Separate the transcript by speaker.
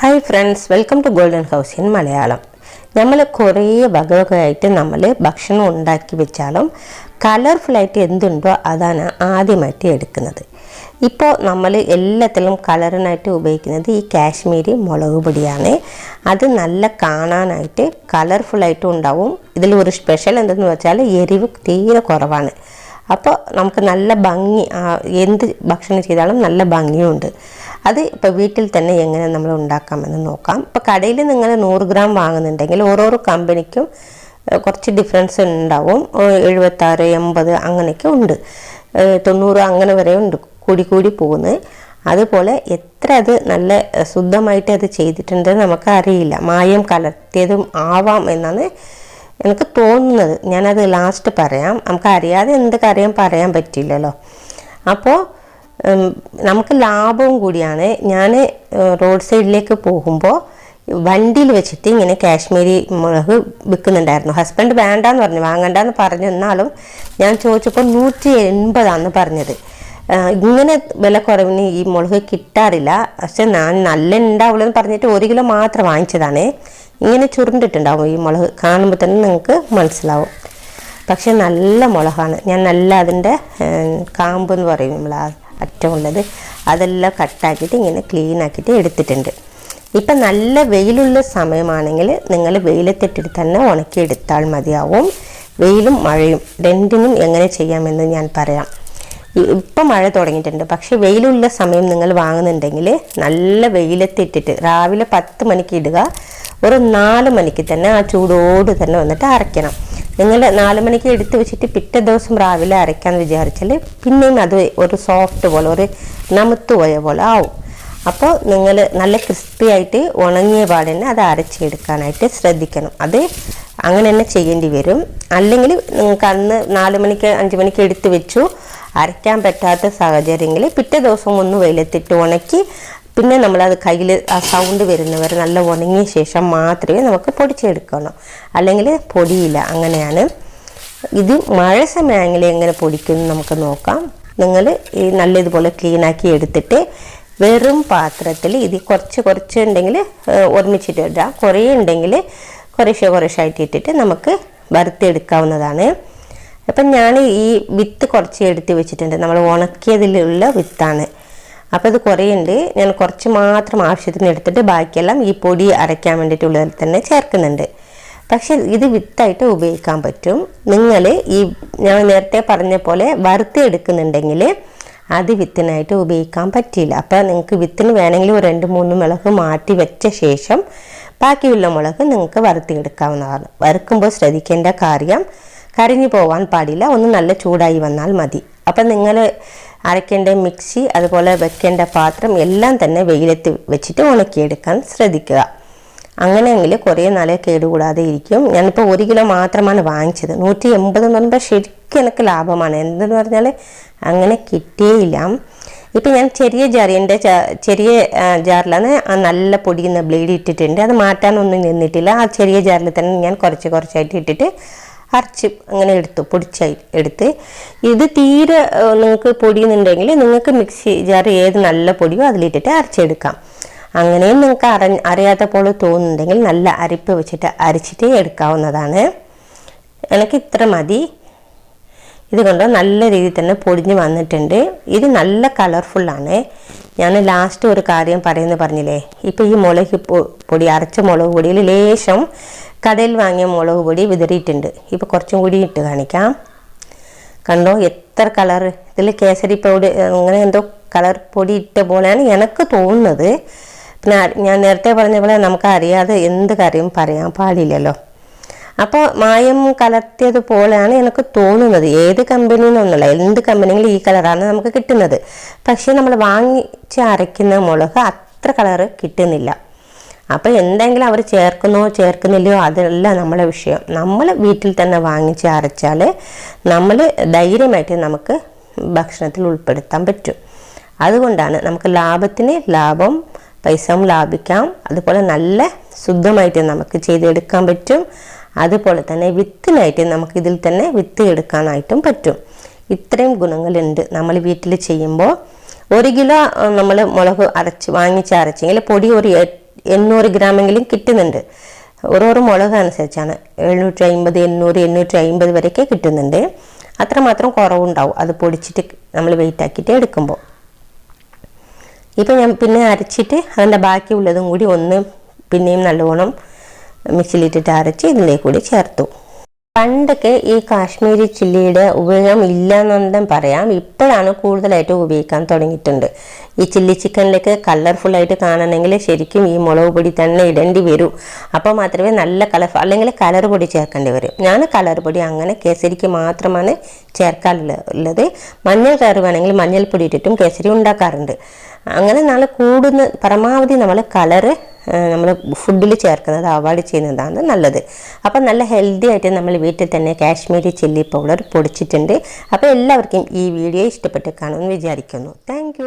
Speaker 1: Hi friends welcome to golden house in Malayalam നമ്മൾ കുറേ വകവകയായിട്ട് നമ്മൾ ഭക്ഷണം ഉണ്ടാക്കി വെച്ചാലും കളർഫുള്ളായിട്ട് എന്തുണ്ടോ അതാണ് ആദ്യമായിട്ട് എടുക്കുന്നത്. ഇപ്പോൾ നമ്മൾ എല്ലാത്തിലും കളറിനായിട്ട് ഉപയോഗിക്കുന്നത് ഈ കാശ്മീരി മുളക് പൊടിയാണ്. അത് നല്ല കാണാനായിട്ട് കളർഫുള്ളായിട്ടും ഉണ്ടാവും. ഇതിൽ ഒരു സ്പെഷ്യൽ എന്തെന്ന് വെച്ചാൽ എരിവ് തീരെ കുറവാണ്. അപ്പോൾ നമുക്ക് നല്ല ഭംഗി എന്ത് ഭക്ഷണം ചെയ്താലും നല്ല ഭംഗിയുണ്ട്. അത് ഇപ്പോൾ വീട്ടിൽ തന്നെ എങ്ങനെ നമ്മൾ ഉണ്ടാക്കാമെന്ന് നോക്കാം. ഇപ്പോൾ കടയിൽ നിങ്ങൾ നൂറ് ഗ്രാം വാങ്ങുന്നുണ്ടെങ്കിൽ ഓരോരോ കമ്പനിക്കും കുറച്ച് ഡിഫറൻസ് ഉണ്ടാവും. എഴുപത്താറ് എൺപത് അങ്ങനെയൊക്കെ ഉണ്ട്. തൊണ്ണൂറ് അങ്ങനെ വരെ ഉണ്ട്. കൂടി കൂടി പോകുന്നത് അതുപോലെ എത്ര അത് നല്ല ശുദ്ധമായിട്ട് അത് ചെയ്തിട്ടുണ്ട് നമുക്ക് അറിയില്ല. മായം കലർത്തിയതും ആവാം എന്നാണ് എനിക്ക് തോന്നുന്നത്. ഞാനത് ലാസ്റ്റ് പറയാം. നമുക്ക് അറിയാതെ എന്ത് കാര്യം പറയാൻ പറ്റില്ലല്ലോ. അപ്പോൾ നമുക്ക് ലാഭവും കൂടിയാണ്. ഞാൻ റോഡ് സൈഡിലേക്ക് പോകുമ്പോൾ വണ്ടിയിൽ വെച്ചിട്ട് ഇങ്ങനെ കാശ്മീരി മുളക് വിൽക്കുന്നുണ്ടായിരുന്നു. ഹസ്ബൻഡ് വേണ്ടാന്ന് പറഞ്ഞു. വാങ്ങണ്ടെന്ന് പറഞ്ഞു. എന്നാലും ഞാൻ ചോദിച്ചപ്പോൾ നൂറ്റി എൺപതാണെന്ന് പറഞ്ഞത്. ഇങ്ങനെ വില കുറവിന് ഈ മുളക് കിട്ടാറില്ല. പക്ഷെ ഞാൻ നല്ല ഉണ്ടാവുള്ളൂ എന്ന് പറഞ്ഞിട്ട് ഒരു കിലോ മാത്രം വാങ്ങിച്ചതാണ്. ഇങ്ങനെ ചുരുണ്ടിട്ടുണ്ടാവും ഈ മുളക് കാണുമ്പോൾ തന്നെ നിങ്ങൾക്ക് മനസ്സിലാവും. പക്ഷെ നല്ല മുളകാണ്. ഞാൻ നല്ല അതിന്റെ കാമ്പ് എന്ന് പറയും നമ്മൾ ആ അറ്റമുള്ളത് അതെല്ലാം കട്ടാക്കിയിട്ട് ഇങ്ങനെ ക്ലീൻ ആക്കിയിട്ട് എടുത്തിട്ടുണ്ട്. ഇപ്പം നല്ല വെയിലുള്ള സമയമാണെങ്കിൽ നിങ്ങൾ വെയിലത്തിട്ടിട്ട് തന്നെ ഉണക്കിയെടുത്താൽ മതിയാവും. വെയിലും മഴയും രണ്ടിനും എങ്ങനെ ചെയ്യാമെന്ന് ഞാൻ പറയാം. ഇപ്പം മഴ തുടങ്ങിയിട്ടുണ്ട്. പക്ഷെ വെയിലുള്ള സമയം നിങ്ങൾ വാങ്ങുന്നുണ്ടെങ്കിൽ നല്ല വെയിലത്തിട്ടിട്ട് രാവിലെ പത്ത് മണിക്ക് ഇടുക. ഒരു നാല് മണിക്ക് തന്നെ ആ ചൂടോട് തന്നെ വന്നിട്ട് അരയ്ക്കണം. നിങ്ങൾ നാല് മണിക്ക് എടുത്ത് വെച്ചിട്ട് പിറ്റേ ദിവസം രാവിലെ അരയ്ക്കാമെന്ന് വിചാരിച്ചാൽ പിന്നെയും അത് ഒരു സോഫ്റ്റ് പോലെ ഒരു നമുത്ത് പോയ പോലെ ആവും. അപ്പോൾ നിങ്ങൾ നല്ല ക്രിസ്പി ആയിട്ട് ഉണങ്ങിയ പാടന്നെ അത് അരച്ചെടുക്കാനായിട്ട് ശ്രദ്ധിക്കണം. അത് അങ്ങനെ തന്നെ ചെയ്യേണ്ടി വരും. അല്ലെങ്കിൽ നിങ്ങൾക്ക് അന്ന് നാല് മണിക്ക് അഞ്ച് മണിക്ക് എടുത്ത് വെച്ചു. അരയ്ക്കാൻ പറ്റാത്ത സാഹചര്യങ്ങളിൽ പിറ്റേ ദിവസം ഒന്ന് വെയിലത്തിട്ട് ഉണക്കി പിന്നെ നമ്മളത് കയ്യിൽ ആ സൗണ്ട് വരുന്നവരെ നല്ല ഉണങ്ങിയ ശേഷം മാത്രമേ നമുക്ക് പൊടിച്ചെടുക്കണം. അല്ലെങ്കിൽ പൊടിയില്ല അങ്ങനെയാണ്. ഇത് മഴ സമയമാണെങ്കിൽ എങ്ങനെ പൊടിക്കുന്നു നമുക്ക് നോക്കാം. നിങ്ങൾ ഈ നല്ലതുപോലെ ക്ലീനാക്കി എടുത്തിട്ട് വെറും പാത്രത്തിൽ ഇത് കുറച്ച് കുറച്ച് ഉണ്ടെങ്കിൽ ഒരുമിച്ചിട്ട് ഇടാം. കുറേ ഉണ്ടെങ്കിൽ കുറേശ്ശെ കുറേശ്ശായിട്ട് ഇട്ടിട്ട് നമുക്ക് വറുത്തെടുക്കാവുന്നതാണ്. അപ്പം ഞാൻ ഈ വിത്ത് കുറച്ച് എടുത്ത് വെച്ചിട്ടുണ്ട്. നമ്മൾ ഉണക്കിയതിലുള്ള വിത്താണ്. അപ്പോൾ ഇത് കുറേ ഉണ്ട് ഞാൻ കുറച്ച് മാത്രം ആവശ്യത്തിന് എടുത്തിട്ട് ബാക്കിയെല്ലാം ഈ പൊടി അരയ്ക്കാൻ വേണ്ടിയിട്ടുള്ളതിൽ തന്നെ ചേർക്കുന്നുണ്ട്. പക്ഷേ ഇത് വിത്തായിട്ട് ഉപയോഗിക്കാൻ പറ്റും. നിങ്ങൾ ഈ ഞാൻ നേരത്തെ പറഞ്ഞ പോലെ വറുത്ത് എടുക്കുന്നുണ്ടെങ്കിൽ അത് വിത്തിനായിട്ട് ഉപയോഗിക്കാൻ പറ്റില്ല. അപ്പോൾ നിങ്ങൾക്ക് വിത്തിന് വേണമെങ്കിൽ ഒരു രണ്ട് മൂന്ന് മുളക് മാറ്റി വെച്ച ശേഷം ബാക്കിയുള്ള മുളക് നിങ്ങൾക്ക് വറുത്തെടുക്കാവുന്നതാണ്. വറുക്കുമ്പോൾ ശ്രദ്ധിക്കേണ്ട കാര്യം കരിഞ്ഞു പോവാൻ പാടില്ല. ഒന്ന് നല്ല ചൂടായി വന്നാൽ മതി. അപ്പം നിങ്ങൾ അരയ്ക്കേണ്ട മിക്സി അതുപോലെ വെക്കേണ്ട പാത്രം എല്ലാം തന്നെ വെയിലത്ത് വെച്ചിട്ട് ഉണക്കിയെടുക്കാൻ ശ്രദ്ധിക്കുക. അങ്ങനെയെങ്കിൽ കുറേ നാളെ കേടുകൂടാതെ ഇരിക്കും. ഞാനിപ്പോൾ ഒരു കിലോ മാത്രമാണ് വാങ്ങിച്ചത്. നൂറ്റി എൺപത് എന്ന് പറയുമ്പോൾ ശരിക്കും എനിക്ക് ലാഭമാണ്. എന്തെന്ന് പറഞ്ഞാൽ അങ്ങനെ കിട്ടിയേയില്ല ഇപ്പം ഞാൻ ചെറിയ ജാർ എന്റെ ചെറിയ ജാറിലാണ് നല്ല പൊടിയുന്ന ബ്ലേഡ് ഇട്ടിട്ടുണ്ട്. അത് മാറ്റാനൊന്നും നിന്നിട്ടില്ല. ആ ചെറിയ ജാറിൽ തന്നെ ഞാൻ കുറച്ച് കുറച്ചായിട്ട് ഇട്ടിട്ട് അരച്ച് അങ്ങനെ എടുത്തു പൊടിച്ചായി എടുത്ത്. ഇത് തീരെ നിങ്ങൾക്ക് പൊടിയുന്നുണ്ടെങ്കിൽ നിങ്ങൾക്ക് മിക്സി ജാർ ഏത് നല്ല പൊടിയോ അതിലിട്ടിട്ട് അരച്ചെടുക്കാം. അങ്ങനെയും നിങ്ങൾക്ക് അര അറിയാത്ത പോലെ തോന്നുന്നുണ്ടെങ്കിൽ നല്ല അരിപ്പ് വെച്ചിട്ട് അരച്ചിട്ട് എടുക്കാവുന്നതാണ്. എനിക്ക് ഇത്ര മതി. ഇതുകൊണ്ട് നല്ല രീതിയിൽ തന്നെ പൊടിഞ്ഞ് വന്നിട്ടുണ്ട്. ഇത് നല്ല കളർഫുള്ളാണ് ഞാൻ ലാസ്റ്റ് ഒരു കാര്യം പറയുന്നത് പറഞ്ഞില്ലേ? ഇപ്പോൾ ഈ മുളക് പൊടി അരച്ച മുളക് പൊടിയിൽ ലേശം കടയിൽ വാങ്ങിയ മുളക് പൊടി വിതറിയിട്ടുണ്ട്. ഇപ്പോൾ കുറച്ചും കൂടി ഇട്ട് കാണിക്കാം. കണ്ടോ എത്ര കളർ ഇതിൽ കേസരി പൗഡർ അങ്ങനെ എന്തോ കളർ പൊടി ഇട്ട പോലെയാണ് എനിക്ക് തോന്നുന്നത്. പിന്നെ ഞാൻ നേരത്തെ പറഞ്ഞ പോലെ നമുക്ക് അറിയാതെ എന്ത് കറിയും പറയാൻ പാടില്ലല്ലോ. അപ്പോൾ മായം കലർത്തിയതുപോലെയാണ് എനിക്ക് തോന്നുന്നത്. ഏത് കമ്പനിന്നൊന്നുമില്ല എന്ത് കമ്പനിയിലും ഈ കളറാണ് നമുക്ക് കിട്ടുന്നത്. പക്ഷേ നമ്മൾ വാങ്ങിച്ച് അരയ്ക്കുന്ന മുളക് അത്ര കളറ് കിട്ടുന്നില്ല. അപ്പോൾ എന്തെങ്കിലും അവർ ചേർക്കുന്നോ ചേർക്കുന്നില്ലയോ അതല്ല നമ്മളെ വിഷയം. നമ്മൾ വീട്ടിൽ തന്നെ വാങ്ങിച്ച് അരച്ചാൽ നമ്മൾ ധൈര്യമായിട്ട് നമുക്ക് ഭക്ഷണത്തിൽ ഉൾപ്പെടുത്താൻ പറ്റും. അതുകൊണ്ടാണ് നമുക്ക് ലാഭത്തിന് ലാഭം പൈസയും ലാഭിക്കാം. അതുപോലെ നല്ല ശുദ്ധമായിട്ട് നമുക്ക് ചെയ്തെടുക്കാൻ പറ്റും. അതുപോലെ തന്നെ വിത്തിനായിട്ട് നമുക്ക് ഇതിൽ തന്നെ വിത്ത് എടുക്കാനായിട്ടും പറ്റും. ഇത്രയും ഗുണങ്ങളുണ്ട് നമ്മൾ വീട്ടിൽ ചെയ്യുമ്പോൾ. ഒരു കിലോ നമ്മൾ മുളക് അരച്ച് വാങ്ങിച്ച് അരച്ചെങ്കിൽ പൊടി ഒരു എണ്ണൂറ് ഗ്രാമെങ്കിലും കിട്ടുന്നുണ്ട്. ഓരോരോ മുളക് അനുസരിച്ചാണ്. എഴുന്നൂറ്റി അമ്പത് എണ്ണൂറ് എണ്ണൂറ്റി അമ്പത് വരെയൊക്കെ കിട്ടുന്നുണ്ട്. അത്രമാത്രം കുറവുണ്ടാവും. അത് പൊടിച്ചിട്ട് നമ്മൾ വെയിറ്റ് ആക്കിയിട്ട് എടുക്കുമ്പോൾ ഇപ്പം ഞാൻ പിന്നെ അരച്ചിട്ട് അതിന്റെ ബാക്കിയുള്ളതും കൂടി ഒന്ന് പിന്നെയും നല്ലോണം മിക്സിയിലിട്ടിട്ട് അരച്ച് ഇതിലേക്ക് കൂടി ചേർത്തു. പണ്ടൊക്കെ ഈ കാശ്മീരി ചില്ലിയുടെ ഉപയോഗം ഇല്ല എന്നും പറയാം. ഇപ്പോഴാണ് കൂടുതലായിട്ട് ഉപയോഗിക്കാൻ തുടങ്ങിയിട്ടുണ്ട്. ഈ ചില്ലി ചിക്കനിലേക്ക് ആയിട്ട് കാണണമെങ്കിൽ ശരിക്കും ഈ മുളക് പൊടി തന്നെ ഇടേണ്ടി വരും. അപ്പോൾ മാത്രമേ നല്ല കളർ അല്ലെങ്കിൽ കളർ പൊടി ചേർക്കേണ്ടി വരും. ഞാൻ കളർ പൊടി അങ്ങനെ കേസരിക്ക് മാത്രമാണ് ചേർക്കാറുള്ളത്. മഞ്ഞൾ കയറുകയാണെങ്കിൽ മഞ്ഞൾപ്പൊടി ഇട്ടിട്ടും കേസരി ഉണ്ടാക്കാറുണ്ട്. അങ്ങനെ നല്ല കൂടുന്ന പരമാവധി നമ്മൾ കളറ് നമ്മൾ ഫുഡിൽ ചേർക്കുന്നത് അവോയ്ഡ് ചെയ്യുന്നതാണ് നല്ലത്. അപ്പം നല്ല ഹെൽത്തി ആയിട്ട് നമ്മൾ വീട്ടിൽ തന്നെ കാശ്മീരി ചില്ലി പൗഡർ പൊടിച്ചിട്ടുണ്ട്. അപ്പോൾ എല്ലാവർക്കും ഈ വീഡിയോ ഇഷ്ടപ്പെട്ട് കാണുമെന്ന് വിചാരിക്കുന്നു. താങ്ക്